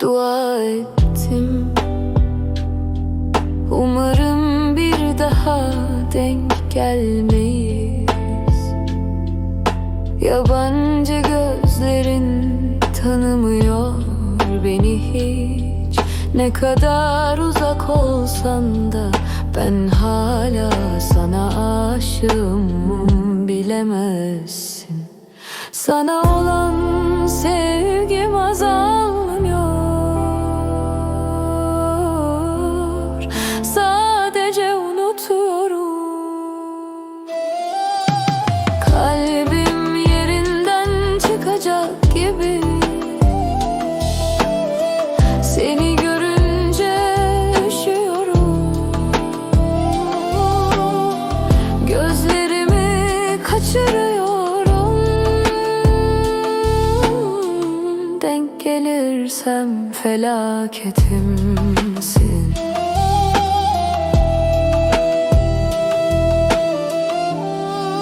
dua ettim. Umarım bir daha denk gelmeyiz. Yabancı gözlerin tanımıyor beni hiç. Ne kadar uzak olsan da ben hala sana aşığım bilemezsin. Sana olan kaçırıyorum. Denk gelirsem felaketimsin.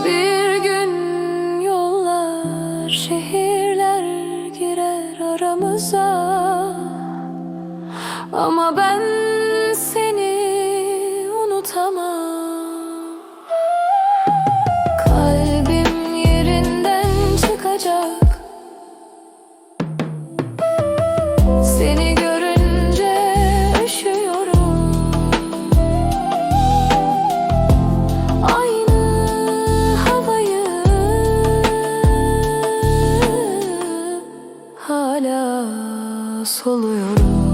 Bir gün yollar, şehirler girer aramıza. Ama ben seni soluyorum